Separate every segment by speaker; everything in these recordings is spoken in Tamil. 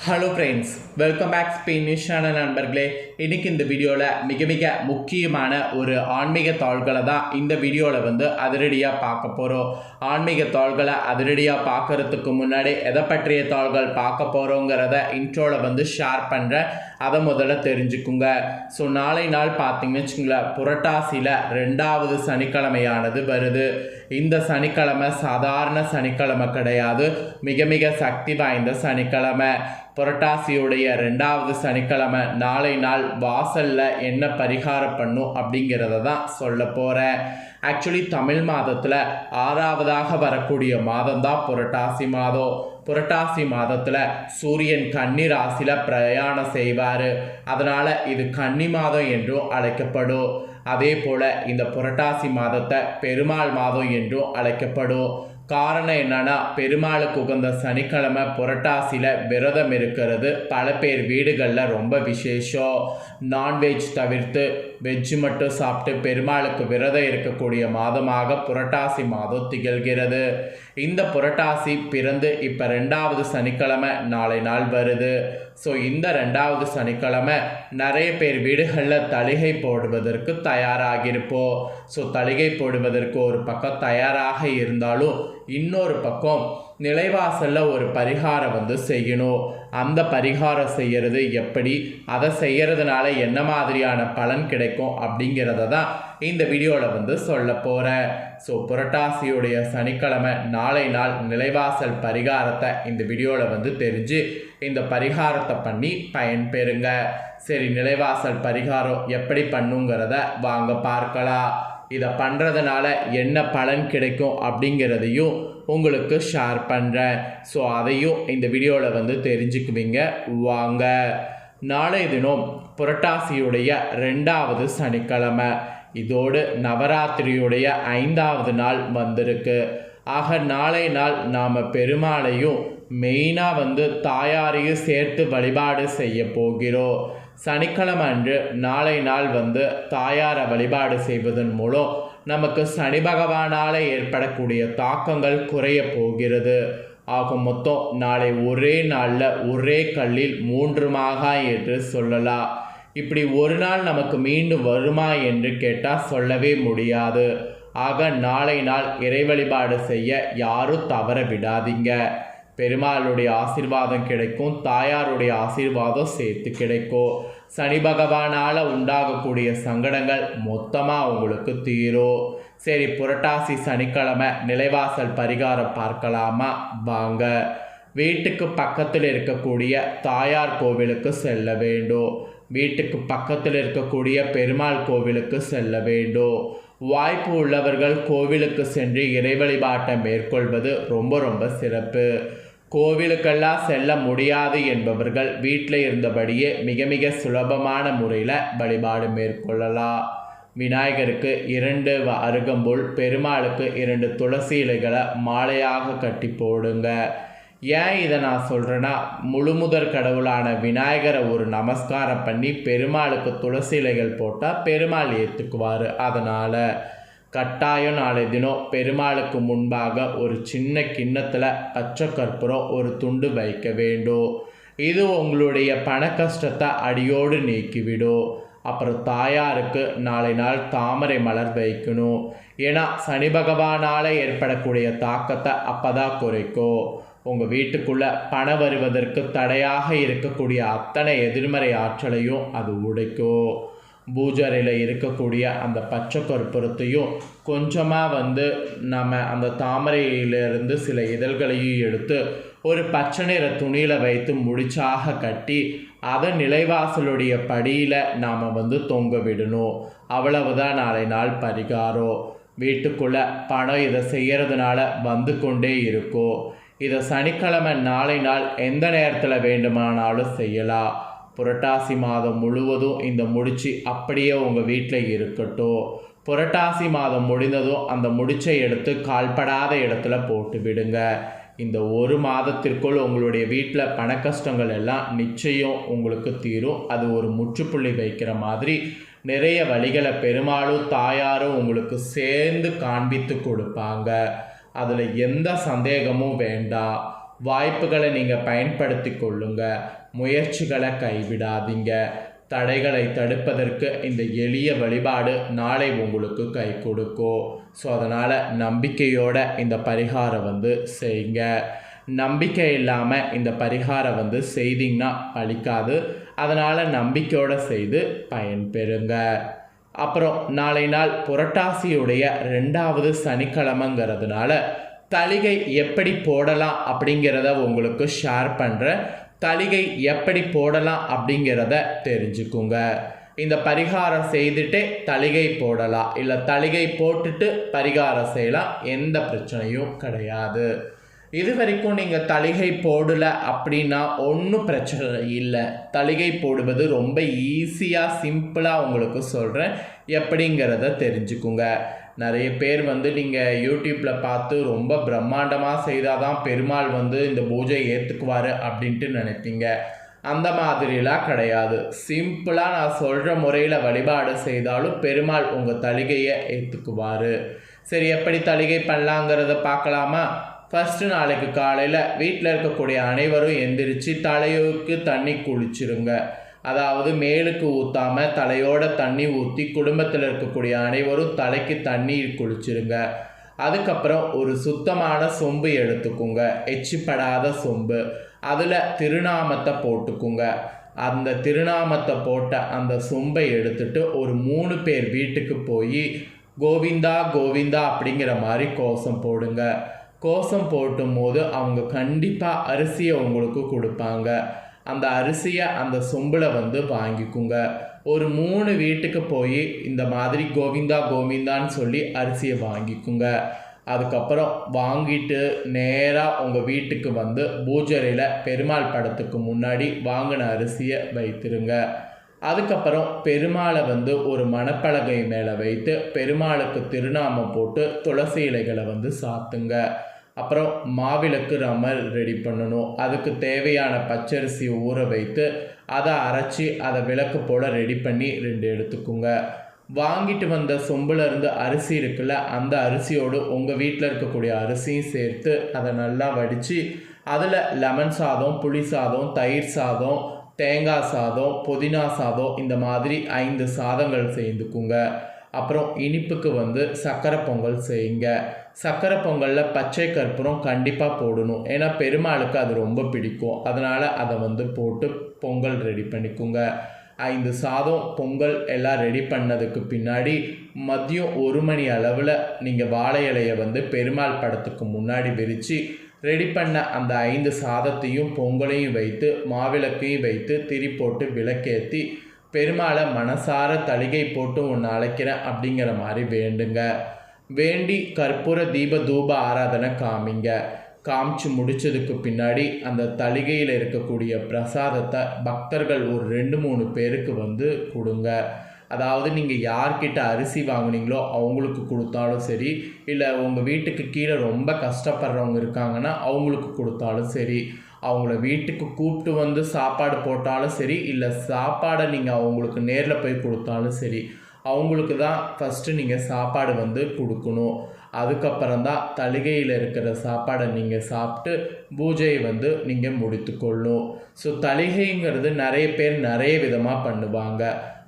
Speaker 1: ஹலோ ஃப்ரெண்ட்ஸ் வெல்கம் பேக் ஸ்பெயினிஷான நண்பர்களே. இன்னைக்கு இந்த வீடியோவில் மிக மிக முக்கியமான ஒரு ஆன்மீக தாள்களை தான் இந்த வீடியோவில் வந்து அதிரடியாக பார்க்க போகிறோம் ஆன்மீக தாள்களை அதிரடியாக பார்க்கறதுக்கு முன்னாடி எதை பற்றிய தாள்கள் பார்க்க போகிறோங்கிறத இன்ட்ரோவில் வந்து ஷேர் பண்ணுறேன் அதை முதல்ல தெரிஞ்சுக்குங்க. ஸோ நாளை நாள் பார்த்தீங்கன்னு வச்சுங்களேன் புரட்டாசியில் ரெண்டாவது சனிக்கிழமையானது வருது. இந்த சனிக்கிழமை சாதாரண சனிக்கிழமை கிடையாது. மிக மிக சக்தி வாய்ந்த சனிக்கிழமை. புரட்டாசியுடைய ரெண்டாவது சனிக்கிழமை நாளை நாள் வாசலில் என்ன பரிகாரம் பண்ணும் அப்படிங்கிறத தான் சொல்ல போகிறேன் ஆக்சுவலி தமிழ் மாதத்தில் ஆறாவதாக வரக்கூடிய மாதம் தான் புரட்டாசி மாதம். புரட்டாசி மாதத்தில் சூரியன் கன்னி ராசியில் பிரயாணம் செய்வார். அதனால் இது கன்னி மாதம் என்றும் அழைக்கப்படும். அதே போல் இந்த புரட்டாசி மாதத்தை பெருமாள் மாதம் என்றும் அழைக்கப்படும். காரணம் என்னன்னா பெருமாளுக்கு உகந்த சனிக்கிழமை புரட்டாசியில் விரதம் இருக்கிறது. பல பேர் வீடுகளில் ரொம்ப விசேஷம். நான்வெஜ் தவிர்த்து வெஜ்ஜு மட்டும் சாப்பிட்டு பெருமாளுக்கு விரதம் இருக்கக்கூடிய மாதமாக புரட்டாசி மாதம் திகழ்கிறது. இந்த புரட்டாசி பிறந்து இப்போ ரெண்டாவது சனிக்கிழமை நாளை நாள் வருது. ஸோ இந்த ரெண்டாவது சனிக்கிழமை நிறைய பேர் வீடுகளில் தளிகை போடுவதற்கு தயாராகியிருப்போம். ஸோ தளிகை போடுவதற்கு ஒரு பக்கம் தயாராக இருந்தாலும் இன்னொரு பக்கம் நிலைவாசலில் ஒரு பரிகாரம் வந்து செய்யணும். அந்த பரிகாரம் செய்கிறது எப்படி? அதை செய்கிறதுனால என்ன மாதிரியான பலன் கிடைக்கும் அப்படிங்கிறத தான் இந்த வீடியோவில் வந்து சொல்ல போகிறேன் ஸோ புரட்டாசியுடைய சனிக்கிழமை நாளை நாள் நிலைவாசல் பரிகாரத்தை இந்த வீடியோவில் வந்து தெரிஞ்சு இந்த பரிகாரத்தை பண்ணி பயன்பெறுங்க. சரி நிலைவாசல் பரிகாரம் எப்படி பண்ணுங்கிறத வாங்க பார்க்கலாம். இதை பண்ணுறதுனால என்ன பலன் கிடைக்கும் அப்படிங்கிறதையும் உங்களுக்கு ஷேர் பண்ணுறேன் ஸோ அதையும் இந்த வீடியோவில் வந்து தெரிஞ்சுக்குவீங்க. வாங்க. நாளை தினம் புரட்டாசியுடைய ரெண்டாவது சனிக்கிழமை. இதோடு நவராத்திரியுடைய ஐந்தாவது நாள் வந்திருக்கு. ஆக நாளை நாள் நாம் பெருமாளையும் மெயினாக வந்து தாயாரையும் சேர்த்து வழிபாடு செய்ய போகிறோம். சனிக்கிழமை அன்று நாளை நாள் வந்து தாயாரை வழிபாடு செய்வதன் மூலம் நமக்கு சனி பகவானால் ஏற்படக்கூடிய தாக்கங்கள் குறைய போகிறது. ஆக மொத்தம் நாளை ஒரே நாளில் ஒரே கல்லில் மூன்று மாகா என்று சொல்லலாம். இப்படி ஒரு நாள் நமக்கு மீண்டும் வருமா என்று கேட்டால் சொல்லவே முடியாது. ஆக நாளை நாள் இறை வழிபாடு செய்ய யாரும் தவற விடாதீங்க. பெருமாளுடைய ஆசீர்வாதம் கிடைக்கும் தாயாருடைய ஆசீர்வாதம் சேர்த்து கிடைக்கும். சனி பகவானால் உண்டாகக்கூடிய சங்கடங்கள் மொத்தமாக உங்களுக்கு தீரும். சரி புரட்டாசி சனிக்கிழமை நிலைவாசல் பரிகாரம் பார்க்கலாமா? வாங்க. வீட்டுக்கு பக்கத்தில் இருக்கக்கூடிய தாயார் கோவிலுக்கு செல்ல வேண்டும். வீட்டுக்கு பக்கத்தில் இருக்கக்கூடிய பெருமாள் கோவிலுக்கு செல்ல வேண்டும். வாய்ப்பு உள்ளவர்கள் கோவிலுக்கு சென்று இறை வழிபாட்டை மேற்கொள்வது ரொம்ப ரொம்ப சிறப்பு. கோவிலுக்கெல்லாம் செல்ல முடியாது என்பவர்கள் வீட்டில் இருந்தபடியே மிக மிக சுலபமான முறையில் வழிபாடு மேற்கொள்ளலாம். விநாயகருக்கு இரண்டு வ- அருகம்புல் பெருமாளுக்கு இரண்டு துளசி இலைகளை மாலையாக கட்டி போடுங்க. ஏன் இதை நான் சொல்கிறேன்னா முழுமுதற் கடவுளான விநாயகரை ஒரு நமஸ்காரம் பண்ணி பெருமாளுக்கு துளசி இலைகள் போட்டால் பெருமாள் ஏற்றுக்குவார். அதனால் கட்டாயம் நாளை தினம் பெருமாளுக்கு முன்பாக ஒரு சின்ன கிண்ணத்தில் பச்சை கற்பூரம் ஒரு துண்டு வைக்க வேண்டும். இது உங்களுடைய பண கஷ்டத்தை அடியோடு நீக்கிவிடும். அப்புறம் தாயாருக்கு நாளை நாள் தாமரை மலர் வைக்கணும். ஏன்னா சனி பகவானால் ஏற்படக்கூடிய தாக்கத்தை அப்போ தான் குறைக்கும். உங்கள் வீட்டுக்குள்ளே பணம் வருவதற்கு தடையாக இருக்கக்கூடிய அத்தனை எதிர்மறை ஆற்றலையும் அது உடைக்கும். பூஜரையில் இருக்கக்கூடிய அந்த பச்சை கற்பூரத்தையும் கொஞ்சமாக வந்து நம்ம அந்த தாமரையிலிருந்து சில இதழ்களையும் எடுத்து ஒரு பச்சை நிற துணியில் வைத்து முடிச்சாக கட்டி அதை நிலைவாசலுடைய படியில் நாம் வந்து தொங்க விடணும். அவ்வளவுதான் நாளை நாள் பரிகாரம். வீட்டுக்குள்ளே பணம் இதை செய்கிறதுனால வந்து கொண்டே இருக்கும். இதை சனிக்கிழமை நாளை நாள் எந்த நேரத்தில் வேண்டுமானாலும் செய்யலாம். புரட்டாசி மாதம் முழுவதும் இந்த முடிச்சு அப்படியே உங்கள் வீட்டில் இருக்கட்டும். புரட்டாசி மாதம் முடிந்ததும் அந்த முடிச்சை எடுத்து கால்படாத இடத்துல போட்டு விடுங்க. இந்த ஒரு மாதத்திற்குள் உங்களுடைய வீட்டில் பண கஷ்டங்கள் எல்லாம் நிச்சயம் உங்களுக்கு தீரும். அது ஒரு முற்றுப்புள்ளி வைக்கிற மாதிரி நிறைய வழிகளை பெருமாளும் தாயாரும் உங்களுக்கு சேர்ந்து காண்பித்து கொடுப்பாங்க. அதில் எந்த சந்தேகமும் வேண்டாம் வாய்ப்புகளை நீங்கள் பயன்படுத்தி கொள்ளுங்க. முயற்சிகளை கைவிடாதீங்க. தடைகளை தடுப்பதற்கு இந்த எளிய வழிபாடு நாளை உங்களுக்கு கை கொடுக்கும். ஸோ அதனால் நம்பிக்கையோட இந்த பரிகாரம் வந்து செய்யுங்க. நம்பிக்கை இல்லாமல் இந்த பரிகாரம் வந்து செய்தீங்கன்னா பழிக்காது. அதனால் நம்பிக்கையோடு செய்து பயன்பெறுங்க. அப்புறம் நாளை நாள் புரட்டாசியுடைய ரெண்டாவது சனிக்கிழமைங்கிறதுனால தலிகை எப்படி போடலாம் அப்படிங்கிறத உங்களுக்கு ஷேர் பண்ணுறேன் தளிகை எப்படி போடலாம் அப்படிங்கிறத தெரிஞ்சுக்குங்க. இந்த பரிகாரம் செய்துட்டே தலிகை போடலாம். இல்லை தலிகை போட்டுட்டு பரிகாரம் செய்யலாம். எந்த பிரச்சனையும் கிடையாது. இது வரைக்கும் நீங்கள் தளிகை போடலை அப்படின்னா ஒன்றும் பிரச்சனை இல்லை. தளிகை போடுவது ரொம்ப ஈஸியாக சிம்பிளாக உங்களுக்கு சொல்கிறேன் எப்படிங்கிறத தெரிஞ்சுக்குங்க. நிறைய பேர் வந்து நீங்கள் யூடியூப்பில் பார்த்து ரொம்ப பிரம்மாண்டமாக செய்தால் தான் பெருமாள் வந்து இந்த பூஜை ஏற்றுக்குவார் அப்படின்ட்டு நினைப்பீங்க. அந்த மாதிரிலாம் கிடையாது. சிம்பிளாக நான் சொல்கிற முறையில் வழிபாடு செய்தாலும் பெருமாள் உங்கள் தளிகையை ஏற்றுக்குவார் சரி எப்படி தளிகை பண்ணலாங்கிறத பார்க்கலாமா? ஃபஸ்ட்டு நாளைக்கு காலையில் வீட்டில் இருக்கக்கூடிய அனைவரும் எந்திரிச்சு தலையோக்கு தண்ணி குளிச்சிருங்க. அதாவது மேலுக்கு ஊற்றாம தலையோட தண்ணி ஊற்றி குடும்பத்தில் இருக்கக்கூடிய அனைவரும் தலைக்கு தண்ணீர் குளிச்சிருங்க. அதுக்கப்புறம் ஒரு சுத்தமான சொம்பு எடுத்துக்குங்க. எச்சிப்படாத சொம்பு. அதில் திருநாமத்தை போட்டுக்குங்க. அந்த திருநாமத்தை போட்ட அந்த சொம்பை எடுத்துட்டு ஒரு மூணு பேர் வீட்டுக்கு போய் கோவிந்தா கோவிந்தா அப்படிங்கிற மாதிரி கோஷம் போடுங்க. கோஷம் போட்டும் போது அவங்க கண்டிப்பாக அரிசியை உங்களுக்கு கொடுப்பாங்க. அந்த அரிசியை அந்த சொம்பில் வந்து வாங்கிக்குங்க. ஒரு மூணு வீட்டுக்கு போய் இந்த மாதிரி கோவிந்தா கோவிந்தான்னு சொல்லி அரிசியை வாங்கிக்குங்க. அதுக்கப்புறம் வாங்கிட்டு நேராக உங்கள் வீட்டுக்கு வந்து பூஜரையில் பெருமாள் படத்துக்கு முன்னாடி வாங்கின அரிசியை வைத்திருங்க. அதுக்கப்புறம் பெருமாளை வந்து ஒரு மணப்பலகை மேலே வைத்து பெருமாளுக்கு திருநாமம் போட்டு துளசி இலைகளை வந்து சாத்துங்க. அப்புறம் மாவிளக்கு ரமல் ரெடி பண்ணணும். அதுக்கு தேவையான பச்சரிசி ஊற வைத்து அதை அரைச்சி அதை விளக்கு போல் ரெடி பண்ணி ரெண்டு எடுத்துக்குங்க. வாங்கிட்டு வந்த சொம்பில் இருந்து அரிசி இருக்குல்ல அந்த அரிசியோடு உங்கள் வீட்டில் இருக்கக்கூடிய அரிசியும் சேர்த்து அதை நல்லா வடித்து அதில் லெமன் சாதம் புளி சாதம் தயிர் சாதம் தேங்காய் சாதம் புதினா சாதம் இந்த மாதிரி ஐந்து சாதங்கள் சேர்ந்துக்குங்க அப்புறம் இனிப்புக்கு வந்து சக்கரை பொங்கல் செய்யுங்க. சக்கரை பொங்கலில் பச்சை கற்பூரம் கண்டிப்பாக போடணும். ஏன்னா பெருமாளுக்கு அது ரொம்ப பிடிக்கும். அதனால் அதை வந்து போட்டு பொங்கல் ரெடி பண்ணிக்கோங்க. ஐந்து சாதம் பொங்கல் எல்லாம் ரெடி பண்ணதுக்கு பின்னாடி மதியம் ஒரு மணி அளவில் நீங்கள் வாழை இலையை வந்து பெருமாள் படத்துக்கு முன்னாடி விரித்து ரெடி பண்ண அந்த ஐந்து சாதத்தையும் பொங்கலையும் வைத்து மாவிளக்கையும் வைத்து திரி போட்டு விளக்கேற்றி பெருமாளை மனசார தளிகை போட்டு ஒன்று அழைக்கிறேன் அப்படிங்கிற மாதிரி வேண்டுங்க. வேண்டி கற்பூர தீப தூப ஆராதனை காமிங்க. காமிச்சு முடிச்சதுக்கு பின்னாடி அந்த தளிகையில் இருக்கக்கூடிய பிரசாதத்தை பக்தர்கள் ஒரு ரெண்டு மூணு பேருக்கு வந்து கொடுங்க. அதாவது நீங்கள் யார்கிட்ட அரிசி வாங்குனீங்களோ அவங்களுக்கு கொடுத்தாலும் சரி இல்லை உங்கள் வீட்டுக்கு கீழே ரொம்ப கஷ்டப்படுறவங்க இருக்காங்கன்னா அவங்களுக்கு கொடுத்தாலும் சரி. அவங்கள வீட்டுக்கு கூப்பிட்டு வந்து சாப்பாடு போட்டாலும் சரி இல்லை சாப்பாடை நீங்கள் அவங்களுக்கு நேரில் போய் கொடுத்தாலும் சரி அவங்களுக்கு தான் ஃபஸ்ட்டு நீங்கள் சாப்பாடு வந்து கொடுக்கணும். அதுக்கப்புறம் தான் தலிகையில் இருக்கிற சாப்பாடை நீங்கள் சாப்பிட்டு பூஜையை வந்து நீங்கள் முடித்துக்கொள்ளணும். ஸோ தலிகைங்கிறது நிறைய பேர் நிறைய விதமாக பண்ணுவாங்க.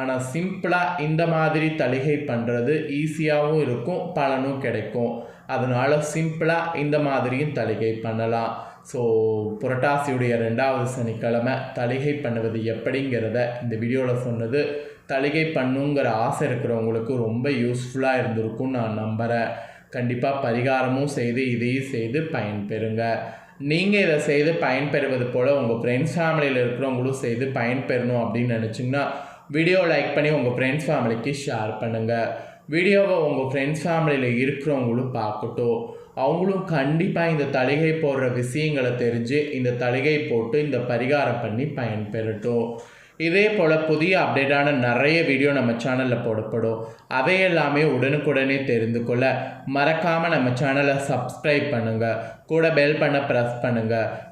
Speaker 1: ஆனால் சிம்பிளாக இந்த மாதிரி தலிகை பண்ணுறது ஈஸியாகவும் இருக்கும் பலனும் கிடைக்கும். அதனால் சிம்பிளாக இந்த மாதிரியும் தலிகை பண்ணலாம். ஸோ புரட்டாசியுடைய ரெண்டாவது சனிக்கிழமை தலிகை பண்ணுவது எப்படிங்கிறத இந்த வீடியோவில் சொன்னது. தலிகை பண்ணுங்கிற ஆசை இருக்கிறவங்களுக்கு ரொம்ப யூஸ்ஃபுல்லாக இருந்திருக்கும்னு நான் நம்புகிறேன் கண்டிப்பாக பரிகாரமும் செய்து இதையும் செய்து பயன்பெறுங்க. நீங்கள் இதை செய்து பயன்பெறுவது போல் உங்கள் ஃப்ரெண்ட்ஸ் ஃபேமிலியில் இருக்கிறவங்களும் செய்து பயன்பெறணும் அப்படின்னு நினச்சிங்கன்னா வீடியோ லைக் பண்ணி உங்கள் ஃப்ரெண்ட்ஸ் ஃபேமிலிக்கு ஷேர் பண்ணுங்கள் வீடியோவை உங்கள் ஃப்ரெண்ட்ஸ் ஃபேமிலியில் இருக்கிறவங்களும் பார்க்கட்டும். அவங்களும் கண்டிப்பாக இந்த தலிகை போடுற விஷயங்களை தெரிஞ்சு இந்த தலிகை போட்டு இந்த பரிகாரம் பண்ணி பயன்பெறட்டும். இதே போல் புதிய அப்டேட்டான நிறைய வீடியோ நம்ம சேனலில் போடப்படும். அதையெல்லாமே உடனுக்குடனே தெரிந்து கொள்ள மறக்காமல் நம்ம சேனலை சப்ஸ்கிரைப் பண்ணுங்கள் கூட பெல் பண்ண ப்ரெஸ் பண்ணுங்கள்